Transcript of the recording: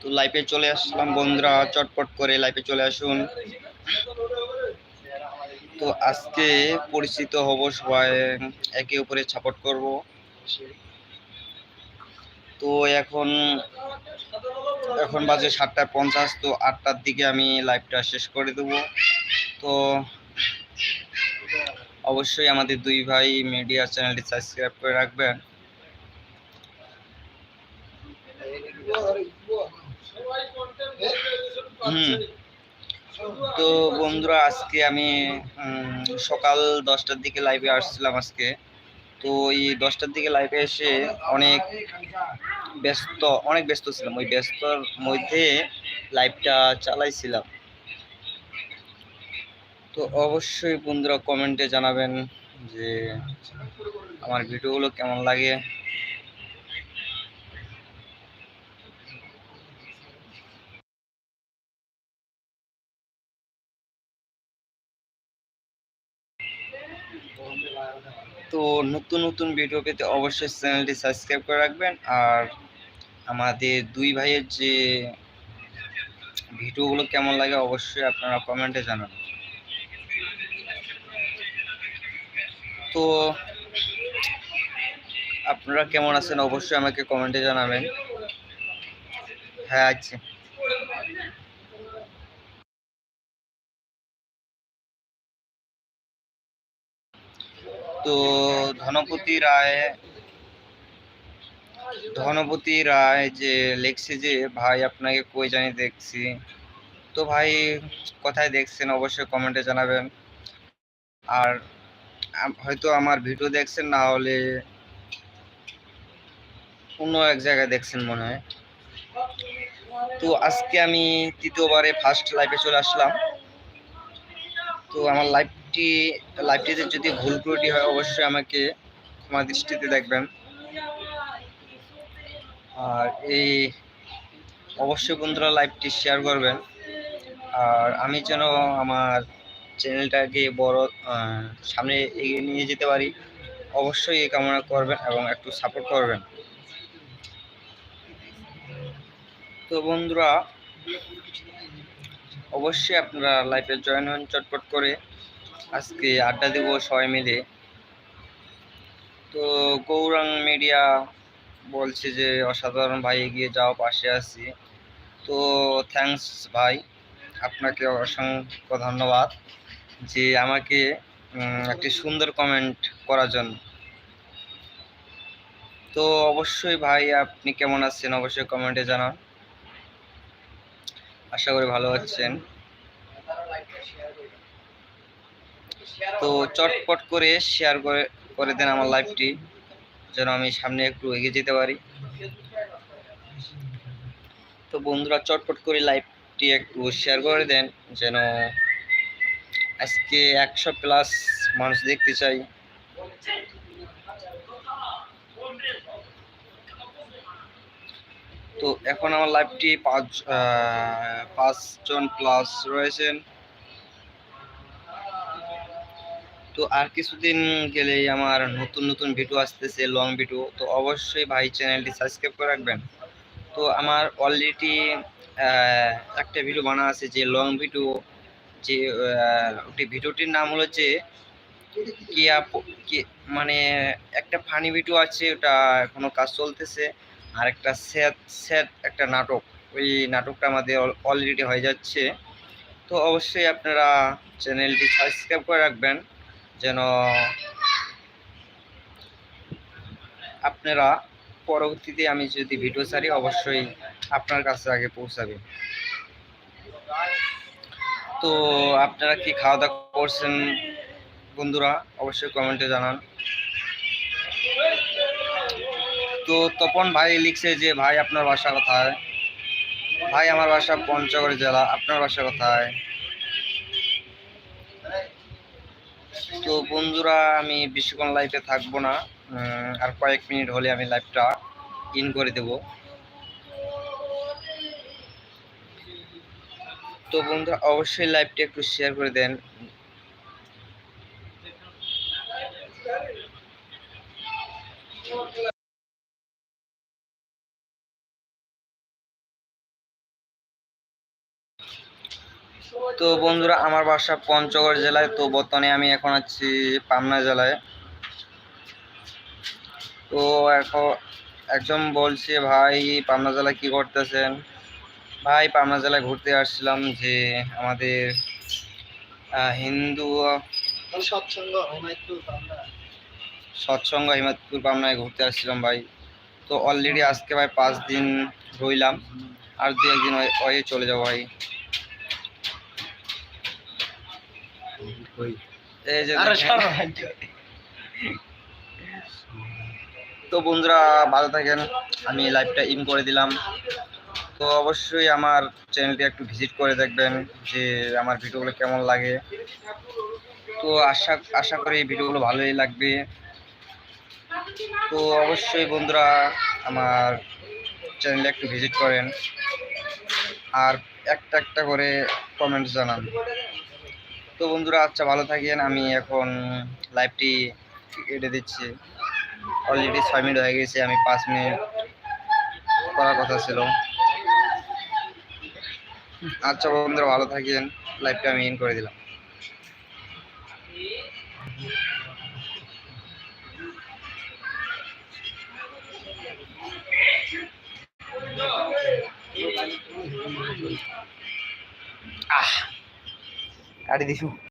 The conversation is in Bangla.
তো লাইফে চলে আসলাম বন্ধুরা, চটপট করে লাইফে চলে আসুন। তো আজকে পরিচিত হব সবাই, একে অপরে সাপোর্ট করব। তো এখন এখন বাজে সাতটা পঞ্চাশ, তো আটটার দিকে আমি লাইভটা শেষ করে দেবো। তো অবশ্যই আমাদের দুই ভাই মিডিয়া চ্যানেলটি সাবস্ক্রাইব করে রাখবেন। হুম। তো বন্ধুরা, আজকে আমি সকাল দশটার দিকে লাইভে আসছিলাম আজকে। তো এই দশটার দিকে লাইভে এসে অনেক ব্যস্ত অনেক ব্যস্ত ছিলাম। ওই ব্যস্তর মধ্যে লাইভটা চালাইছিলাম। তো অবশ্যই বন্ধুরা কমেন্টে জানাবেন যে আমার ভিডিওগুলো কেমন লাগে। তো নতুন নতুন ভিডিও পেতে অবশ্যই চ্যানেলটি সাবস্ক্রাইব করে রাখবেন। আর আমাদের দুই ভাইয়ের যে ভিডিওগুলো কেমন লাগে অবশ্যই আপনারা কমেন্টে জানান তো আপনারা কেমন আছেন অবশ্যই আমাকে কমেন্টে জানাবেন। হ্যাঁ আছে। তো ধনপতি রায় ধনপতি রায় যে লিখছে যে, ভাই, আপনাকে কই জানি দেখছি। তো ভাই কোথায় দেখছেন, অবশ্যই কমেন্টে জানাবেন। আর হয়তো আমার ভিডিও দেখছেন, না হলে অন্য এক জায়গায় দেখছেন মনে হয়। তো আজকে আমি তৃতীয়বারে ফার্স্ট লাইভে চলে আসলাম। তো আমার লাইভটি লাইভটিতে যদি ভুল ত্রুটি হয়, অবশ্যই আমাকে ক্ষমা দৃষ্টিতে দেখবেন। আর এই অবশ্যই বন্ধুরা লাইভটি শেয়ার করবেন। আর আমি যেন আমার চ্যানেলটাকে বড় সামনে এগিয়ে নিয়ে যেতে পারি, অবশ্যই এই কামনা করবেন এবং একটু সাপোর্ট করবেন। তো বন্ধুরা, অবশ্যই আপনারা লাইভে জয়েন হন, চটপট করে। আজকে আড্ডা দেব সবাই মিলে। তো গৌরাং মিডিয়া বলছে যে, অসাধারণ ভাই এগিয়ে যাও, পাশে আছি। তো থ্যাঙ্কস ভাই, আপনাকে অসংখ্য ধন্যবাদ যে আমাকে একটি সুন্দর কমেন্ট করার জন্য। তো অবশ্যই ভাই, আপনি কেমন আছেন? অবশ্যই কমেন্টে জানান। আশা করি ভালো আছেন। তো চটপট করে শেয়ার করে করে দেন আমার লাইভটি যেন আমি সামনে একটু এগিয়ে যেতে পারি। তো বন্ধুরা, চটপট করে লাইভটি একটু শেয়ার করে দেন, যেন আজকে একশো প্লাস মানুষ দেখতে চাই। তো এখন আমার লাইভটি পাঁচ পাঁচজন প্লাস রয়েছেন। তো আর কিছুদিন গেলেই আমার নতুন নতুন ভিডিও আসতেছে লং ভিডিও তো অবশ্যই ভাই চ্যানেলটি সাবস্ক্রাইব করে রাখবেন। তো আমার অলরেডি একটা ভিডিও বানা আছে যে লং ভিডিও যে ওটি ভিডিওটির নাম হলো যে, কি মানে একটা ফানি ভিডিও আছে, ওটা এখনও কাজ চলতেছে। আর একটা স্যাড স্যাড একটা নাটক, ওই নাটকটা আমাদের অলরেডি হয়ে যাচ্ছে। তো অবশ্যই আপনারা চ্যানেলটি সাবস্ক্রাইব করে রাখবেন। যেন আপনারা পরবর্তীতে আমি যদি ভিডিও ছাড়ি, অবশ্যই আপনার কাছে আগে পৌঁছাবে। তো আপনারা কি খাওয়া দাওয়া করছেন বন্ধুরা? অবশ্যই কমেন্টে জানান। তো তপন ভাই লিখছে যে, ভাই, আপনার বাসা কোথায়? ভাই, আমার বাসা পঞ্চগড় জেলা। আপনার বাসা কোথায়? তো বন্ধুরা, আমি বেশিক্ষণ লাইভে থাকব না। আর কয়েক মিনিট হলে আমি লাইভটা ইন করে দেব। তো বন্ধুরা, অবশ্যই লাইভটা একটু শেয়ার করে দেন। তো বন্ধুরা আমার বাসা পঞ্চগড় জেলায় তো বর্তমানে আমি এখন আছি পাবনা জেলায়। তো এখন একজন বলছে ভাই পাবনা জেলায় কি করতেছেন? ভাই পাবনা জেলায় ঘুরতে আসছিলাম যে আমাদের হিন্দু সৎসঙ্গ সৎসঙ্গ হিমাদপুর পাবনায় ঘুরতে আসছিলাম ভাই। তো অলরেডি আজকে ভাই পাঁচ দিন রইলাম আর দু একদিন ওয়ে চলে যাব ভাই এই যে আরে দেখেন। সরো। তো বন্ধুরা ভালো থাকেন। আমি লাইভটা ইন করে দিলাম। তো অবশ্যই আমার চ্যানেলটি একটু ভিজিট করে দেখবেন যে আমার ভিডিওগুলো কেমন লাগে। তো আশা আশা করি ভিডিওগুলো ভালোই লাগবে। তো অবশ্যই বন্ধুরা আমার চ্যানেলে একটু ভিজিট করেন। আর একটা একটা করে কমেন্ট জানান। তো বন্ধুরা আচ্ছা ভালো থাকেন। আমি এখন লাইভটি এটে দিচ্ছি। অলরেডি ছয় মিনিট হয়ে গেছে, আমি পাঁচ মিনিট করার কথা ছিল। আচ্ছা বন্ধুরা, ভালো থাকেন। লাইভটা আমি ইন করে দিলাম। কাটি দিছু